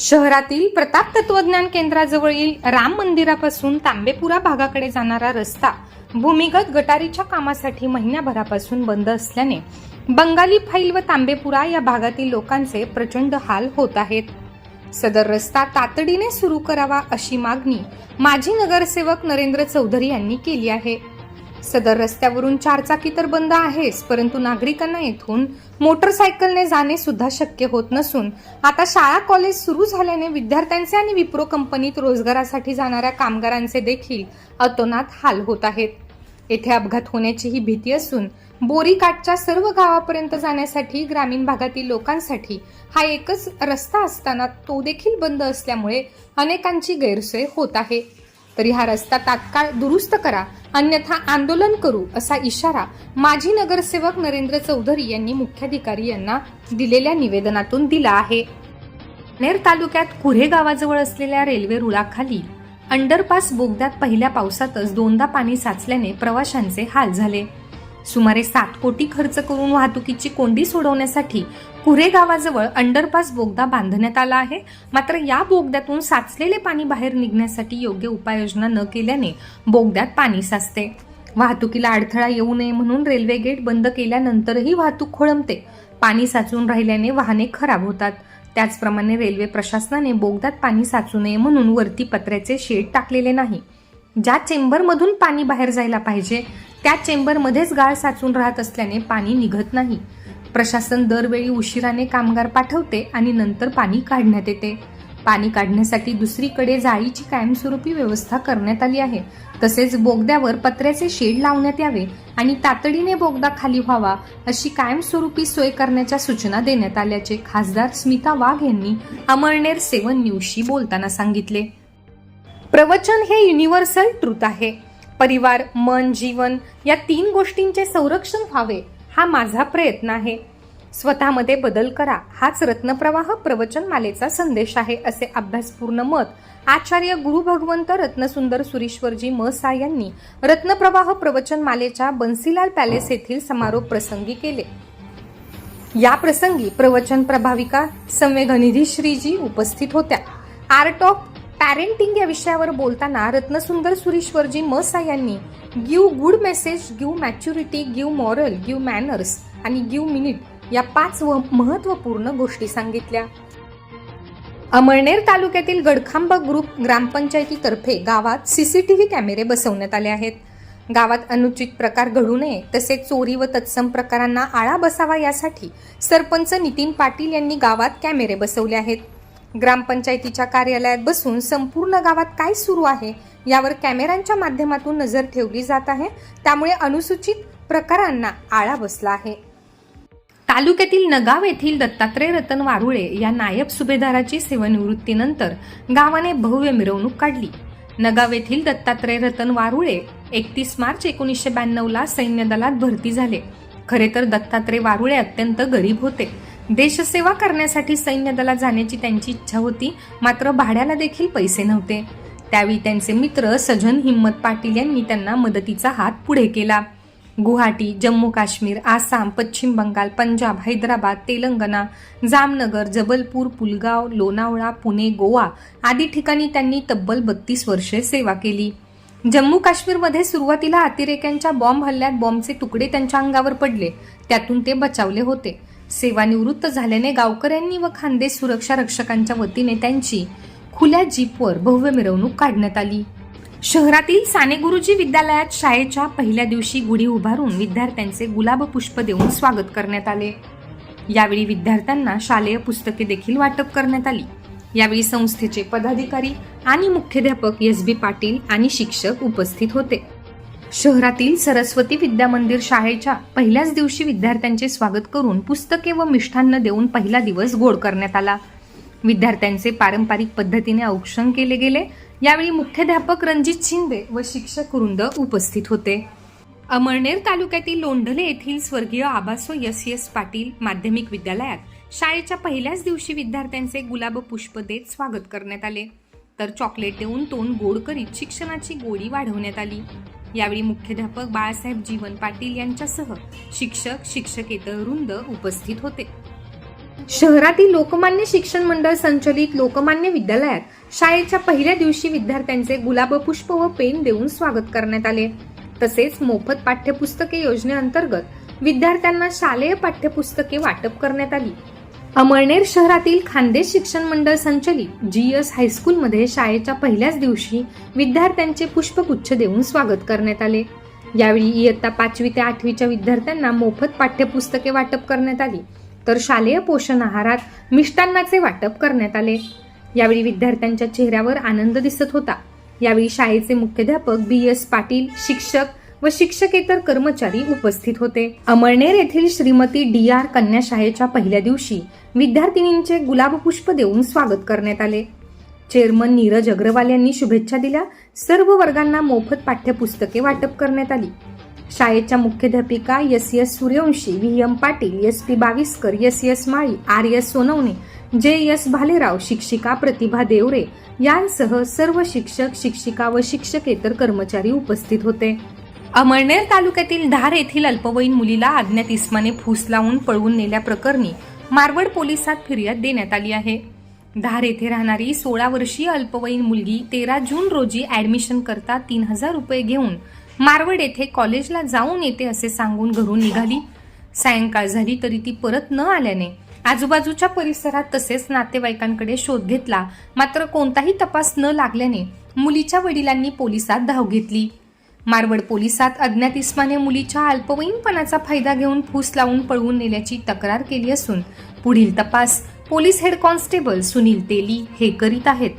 शहरातील प्रताप तत्वज्ञान केंद्राजवळील राम मंदिरापासून तांबेपुरा भागाकडे जाणारा रस्ता. भूमिगत गटारीच्या कामासाठी महिन्याभरापासून बंद असल्याने बंगाली फाईल व तांबेपुरा या भागातील लोकांचे प्रचंड हाल होत आहेत. सदर रस्ता तातडीने सुरू करावा अशी मागणी माजी नगरसेवक नरेंद्र चौधरी यांनी केली आहे. सदर रस्त्यावरून चारचाकी तर बंद आहेच परंतु नागरिकांना येथून मोटरसायकलने जाणे सुद्धा शक्य होत नसून आता शाळा कॉलेज सुरू झाल्याने विद्यार्थ्यांचे आणि विप्रो कंपनीत रोजगारासाठी जाणाऱ्या कामगारांचे देखील अतोनात हाल होत आहेत. येथे अपघात होण्याची ही भीती असून बोरीकाठच्या सर्व गावापर्यंत जाण्यासाठी ग्रामीण भागातील लोकांसाठी हा एकच रस्ता असताना तो देखील बंद असल्यामुळे अनेकांची गैरसोय होत आहे. तरी हा रस्ता तात्काळ दुरुस्त करा अन्यथा आंदोलन करू असा इशारा माजी नगरसेवक नरेंद्र चौधरी यांनी मुख्याधिकारी यांना दिलेल्या निवेदनातून दिला आहे. नेर तालुक्यात कुऱ्हे गावाजवळ असलेल्या रेल्वे रुळाखाली अंडरपास बोगद्यात पहिल्या पावसातच दोनदा पाणी साचल्याने प्रवाशांचे हाल झाले. सुमारे सात कोटी खर्च करून वाहतुकीची कोंडी सोडवण्यासाठी कुरे गावाजवळ अंडरपास बोगदा बांधण्यात आला आहे. मात्र या बोगद्यातून साचलेले पाणी बाहेर निघण्यासाठी योग्य उपाययोजना न केल्याने बोगद्यात पाणी साचते. वाहतुकीला अडथळा येऊ नये म्हणून रेल्वे गेट बंद केल्यानंतरही वाहतूक खोळंबते. पाणी साचून राहिल्याने वाहने खराब होतात. त्याचप्रमाणे रेल्वे प्रशासनाने बोगद्यात पाणी साचू नये म्हणून वरती पत्र्याचे शेड टाकलेले नाही. ज्या चेंबरमधून पाणी बाहेर जायला पाहिजे त्या चेंबरमध्येच गाळ साचून राहत असल्याने पाणी निघत नाही. प्रशासन दरवेळी उशिराने कामगार पाठवते आणि नंतर पाणी काढण्यात येते. पाणी काढण्यासाठी दुसरीकडे जाळीची कायमस्वरूपी व्यवस्था करण्यात आली आहे. तसेच बोगद्यावर पत्र्याचे शेड लावण्यात यावे आणि तातडीने बोगदा खाली व्हावा अशी कायमस्वरूपी सोय करण्याच्या सूचना देण्यात आल्याचे खासदार स्मिता वाघ यांनी अमळनेर सेवन न्यूजशी बोलताना सांगितले. प्रवचन हे युनिव्हर्सल ट्रूथ आहे. परिवार मन जीवन या तीन गोष्टींचे संरक्षण व्हावे हा माझा प्रयत्न आहे. स्वतःमध्ये बदल करा हाच रत्नप्रवाह प्रवचन मालेचा संदेश आहे असे अभ्यासपूर्ण मत आचार्य गुरु भगवंत रत्नसुंदर सुरेश्वरजी मसा यांनी रत्नप्रवाह प्रवचन मालेच्या बन्सीलाल पॅलेस येथील समारोप प्रसंगी केले. या प्रसंगी प्रवचन प्रभाविका संवेगनिधी श्रीजी उपस्थित होत्या. आर्ट ऑफ पॅरेंटिंग या विषयावर बोलताना रत्नसुंदर सुरेश्वरजी मसा यांनी give good message give maturity give moral give manners आणि गिव मिनिट या पाच व महत्त्वपूर्ण गोष्टी सांगितल्या. अमळनेर तालुक्यातील गडखांबा ग्रुप ग्रामपंचायतीतर्फे गावात सीसीटीव्ही कॅमेरे बसवण्यात आले आहेत. गावात अनुचित प्रकार घडू नये तसेच चोरी व तत्सम प्रकारांना आळा बसावा यासाठी सरपंच नितीन पाटील यांनी गावात कॅमेरे बसवले आहेत. ग्रामपंचायतीच्या कार्यालयात बसून संपूर्ण गावात काय सुरू आहे यावर कॅमेऱ्यांच्या माध्यमातून नजर ठेवली जात आहे. त्यामुळे अनुसूचित प्रकारांना आळा बसला आहे. तालुक्यातील नगाव येथील दत्तात्रय रतन वारुळे या नायब सुभेदाराची सेवानिवृत्तीनंतर गावाने भव्य मिरवणूक काढली. नगाव येथील दत्तात्रय रतन वारुळे एकतीस मार्च एकोणीसशे ब्याण्णवला सैन्य दलात भरती झाले. खरे तर दत्तात्रय वारुळे अत्यंत गरीब होते. देशसेवा करण्यासाठी सैन्य दलात जाण्याची त्यांची इच्छा होती मात्र भाड्याला देखील पैसे नव्हते. त्यावेळी त्यांचे मित्र सजन हिम्मत पाटील यांनी त्यांना मदतीचा हात पुढे केला. गुवाहाटी जम्मू काश्मीर आसाम पश्चिम बंगाल पंजाब हैदराबाद तेलंगणा जामनगर जबलपूर पुलगाव लोणावळा पुणे गोवा आदी ठिकाणी त्यांनी तब्बल बत्तीस वर्षे सेवा केली. जम्मू काश्मीरमध्ये सुरुवातीला अतिरेक्यांच्या बॉम्ब हल्ल्यात बॉम्बचे तुकडे त्यांच्या अंगावर पडले. त्यातून ते बचावले होते. सेवानिवृत्त झाल्याने गावकऱ्यांनी व खानदेश सुरक्षा रक्षकांच्या वतीने त्यांची खुल्या जीपवर भव्य मिरवणूक काढण्यात आली. शहरातील साने गुरुजी विद्यालयात शाळेच्या पहिल्या दिवशी गुढी उभारून विद्यार्थ्यांचे गुलाब पुष्प देऊन स्वागत करण्यात आले. यावेळी विद्यार्थ्यांना शालेय पुस्तके देखील वाटप करण्यात आली. यावेळी संस्थेचे पदाधिकारी आणि मुख्याध्यापक एस बी पाटील आणि शिक्षक उपस्थित होते. शहरातील सरस्वती विद्या मंदिर शाळेच्या पहिल्याच दिवशी विद्यार्थ्यांचे स्वागत करून पुस्तके व मिष्ठान्न देऊन पहिला दिवस गोड करण्यात आला. विद्यार्थ्यांचे पारंपरिक पद्धतीने औक्षण केले गेले. यावेळी मुख्याध्यापक रणजित शिंदे व शिक्षक वृंद उपस्थित होते. अमळनेर तालुक्यातील लोंढले येथील स्वर्गीय आबासो एस एस पाटील माध्यमिक विद्यालयात शाळेच्या पहिल्याच दिवशी विद्यार्थ्यांचे गुलाब पुष्प देत स्वागत करण्यात आले. तर चॉकलेट देऊन तोंड गोड करीत शिक्षणाची गोडी वाढवण्यात आली. यावेळी मुख्याध्यापक बाळासाहेब जीवन पाटील यांच्यासह शिक्षक शिक्षकेतर रुंद उपस्थित होते. शहरातील लोकमान्य शिक्षण मंडळ संचलित लोकमान्य विद्यालयात शाळेच्या पहिल्या दिवशी विद्यार्थ्यांचे गुलाब पुष्प व पेन देऊन स्वागत करण्यात आले. तसेच मोफत पाठ्यपुस्तके योजनेअंतर्गत विद्यार्थ्यांना शालेय पाठ्यपुस्तके वाटप करण्यात आली. अमळनेर शहरातील खानदेश शिक्षण मंडळ संचलित जी एस हायस्कूलमध्ये शाळेच्या पहिल्याच दिवशी विद्यार्थ्यांचे पुष्पगुच्छ देऊन स्वागत करण्यात आले. यावेळी इयत्ता पाचवी ते आठवीच्या विद्यार्थ्यांना मोफत पाठ्यपुस्तके वाटप करण्यात आली. तर शालेय पोषण आहारात मिष्टान्नाचे वाटप करण्यात आले. यावेळी विद्यार्थ्यांच्या चेहऱ्यावर आनंद दिसत होता. यावेळी शाळेचे मुख्याध्यापक बी एस पाटील शिक्षक व शिक्षकेतर कर्मचारी उपस्थित होते. अमळनेर येथील श्रीमती डी आर कन्या शाळेच्या पहिल्या दिवशी विद्यार्थिनींचे गुलाब पुष्प देऊन स्वागत करण्यात आले. चेअरमन नीरज अग्रवाल यांनी शुभेच्छा दिल्या. सर्व वर्गांना मोफत पाठ्यपुस्तके वाटप करण्यात आली. शाळेच्या मुख्याध्यापिका S S Suryavanshi V M Patil S P Baviskar S S Mali R S Sonawane J S Bhalerao शिक्षिका प्रतिभा देवरे यांसह सर्व शिक्षक शिक्षिका व शिक्षकेतर कर्मचारी उपस्थित होते. अमळनेर तालुक्यातील धार येथील अल्पवयीन मुलीला अज्ञात इस्माने फूस लावून पळवून नेल्याप्रकरणी मारवड पोलिसात फिर्याद देण्यात आली आहे. धार येथे राहणारी सोळा वर्षीय अल्पवयीन मुलगी तेरा जून रोजी ऍडमिशन करता तीन हजार रुपये घेऊन मारवड येथे कॉलेजला जाऊन येते असे सांगून घरून निघाली. सायंकाळ झाली तरी ती परत न आल्याने आजूबाजूच्या परिसरात तसेच नातेवाईकांकडे शोध घेतला. मात्र कोणताही तपास न लागल्याने मुलीच्या वडिलांनी पोलिसात धाव घेतली. मारवड पोलिसात अज्ञात इस्माने मुलीच्या अल्पवयीनपणाचा फायदा घेऊन फूस लावून पळवून नेल्याची तक्रार केली असून पुढील तपास police head constable Sunil Teli हे करीत आहेत.